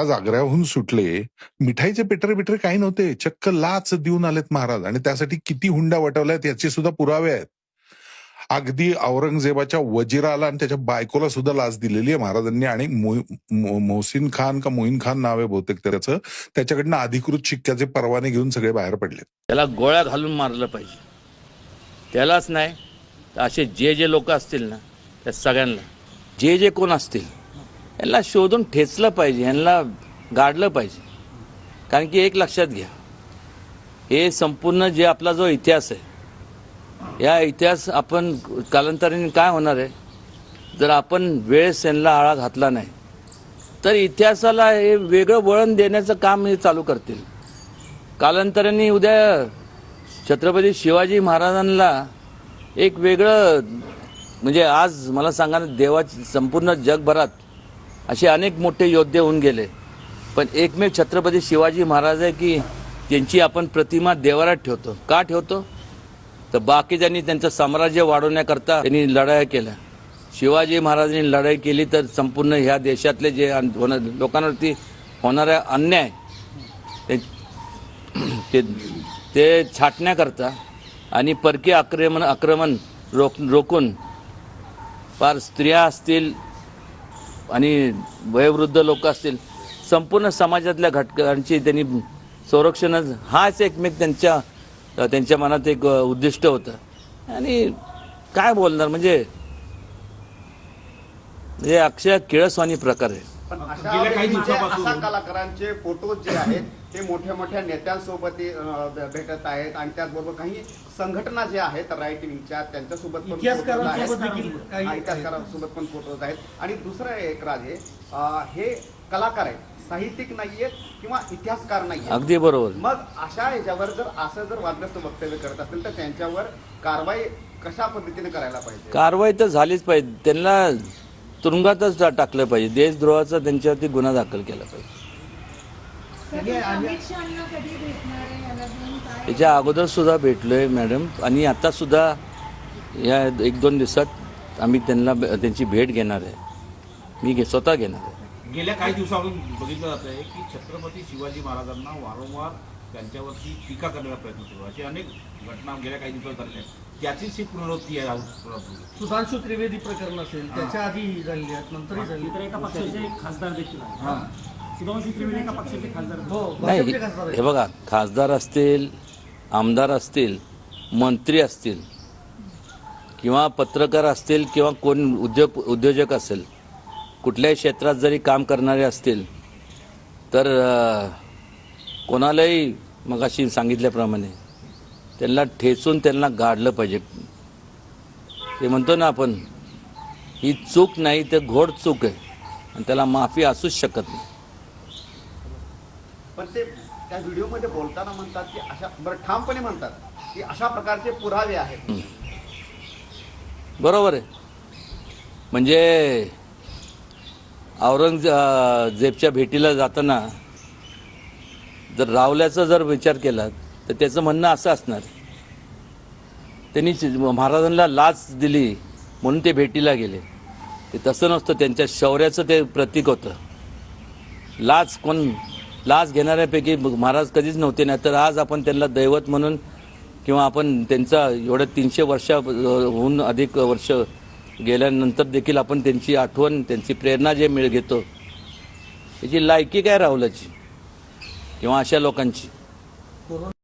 महाराज आग्र्याहून सुटले मिठाईचे पेटरे बिटरे काही नव्हते. चक्क लाच देऊन आलेत महाराज. आणि त्यासाठी किती हुंडा वटवल्यात याचे सुद्धा पुरावे आहेत. अगदी औरंगजेबाच्या वजिराला आणि त्याच्या बायकोला सुद्धा लाच दिलेली आहे महाराजांनी. आणि मोहसिन खान का मोहीन खान नाव आहे बहुतेक त्याचं. त्याच्याकडनं अधिकृत शिक्क्याचे परवाने घेऊन सगळे बाहेर पडले त्याला गोळ्या घालून मारलं पाहिजे. त्यालाच नाही तर असे जे जे लोक असतील ना त्या सगळ्यांना. जे जे कोण असतील यांना शोधून ठेचलं पाहिजे यांना गाडलं पाहिजे. कारण की एक लक्षात घ्या हे संपूर्ण जे आपला जो इतिहास आहे या इतिहास आपण कालांतराने काय होणार आहे? जर आपण वेळेस यांना आळा घातला नाही तर इतिहासाला हे वेगळं वळण देण्याचं काम हे चालू करतील. कालांतराने उद्या छत्रपती शिवाजी महाराजांना एक वेगळं म्हणजे आज मला सांगा ना देवाची संपूर्ण जगभरात असे अनेक मोठे योद्धे होऊन गेले. पण एकमेव छत्रपती शिवाजी महाराज आहे की त्यांची आपण प्रतिमा देवारात ठेवतो. का ठेवतो? तर बाकीच्यांनी त्यांचं साम्राज्य वाढवण्याकरता त्यांनी लढाया केल्या. शिवाजी महाराजांनी लढाई केली तर संपूर्ण ह्या देशातले जे होणार लोकांवरती होणारा अन्याय ते ते छाटण्याकरता आणि परकीय आक्रमण आक्रमण रोक रोखून फार स्त्रिया असतील आणि वयोवृद्ध लोक असतील संपूर्ण समाजातल्या घटकांची त्यांनी संरक्षण हाच एकमेक त्यांच्या त्यांच्या मनात एक उद्दिष्ट होतं. आणि काय बोलणार म्हणजे हे अक्षय किळसवानी प्रकार आहे. पण अशा गेल्या काही दिवसापासून- अशा कलाकारांचे फोटो जे आहेत ते मोठ्या मोठ्या नेत्यांसोबत अं, भेटत आहेत आणि त्याचबरोबर काही संघटना जे आहेत राईट विंगच्या त्यांच्यासोबत पण photos आहेत. देखील काही- इतिहासकारांसोबत पण फोटोज आहेत. आणि दुसरं एक राज अं, हे कलाकार आहेत. साहित्यिक नाहीयेत किंवा इतिहासकार नाहीयेत. अगदी बरोबर. मग अशा ह्याच्यावर जर असं जर वादग्रस्त वक्तव्य करत असेल तर त्यांच्यावर कारवाई कशा पद्धतीने करायला पाहिजे? कारवाई तर झालीच पाहिजे. त्यांना तुरुंगातच टाकलं पाहिजे. देशद्रोहाचा त्यांच्यावरती गुन्हा दाखल केला पाहिजे. याच्या अगोदर सुद्धा भेटलोय मॅडम. आणि आता सुद्धा या एक दोन दिवसात आम्ही त्यांना त्यांची भेट घेणार आहे. मी घे स्वतः घेणार आहे. गेल्या काही दिवसावरून बघितलं जात आहे की छत्रपती शिवाजी महाराजांना वारंवार त्यांच्यावरती टीका करण्याचा प्रयत्न सुरू. अशी अनेक घटना गेल्या काही दिवसात झालेल्या आहेत त्याचीच ही पुनरावृत्ती आहे राहुल सुधांशु त्रिवेदी प्रकरण असेल त्याच्या आधी झाली आहेत नंतरही झाली इतर एका पक्षाचे खासदार देखील आहेत हां सुधांशु त्रिवेदी एका पक्षाचे खासदार आहेत. हो नाही. हे बघा खासदार असतील आमदार असतील मंत्री असतील किंवा पत्रकार असतील किंवा कोण उद्योग उद्योजक असेल कुठल्याही क्षेत्रात जरी काम करणारे असतील तर कोणालाही मगाशी सांगितल्याप्रमाणे त्यांना ठेचून त्यांना गाडलं पाहिजे. ते म्हणतो ना आपण ही चूक नाही तर घोड चूक आहे आणि त्याला माफी असूच शकत नाही. पण ते त्या व्हिडिओमध्ये बोलताना म्हणतात की अशा बरं ठामपणे म्हणतात की अशा प्रकारचे पुरावे आहेत. बरोबर आहे. म्हणजे औरंगजेबच्या भेटीला जाताना जर रावल्याचा जर विचार केला तर त्याचं म्हणणं असं असणार. त्यांनी महाराजांना लाच दिली म्हणून ते भेटीला गेले. ते तसं नसतं त्यांच्या शौर्याचं ते प्रतीक होतं. लाच कोण लाच घेणाऱ्यापैकी महाराज कधीच नव्हते ना तर आज आपण त्यांना दैवत म्हणून किंवा आपण त्यांचा एवढं तीनशे वर्षाहून अधिक वर्ष गेल्यानंतर देखील आपण त्यांची आठवण त्यांची प्रेरणा जे मिळ घेतो त्याची लायकी काय राहुलाची? किंवा अशा लोकांची.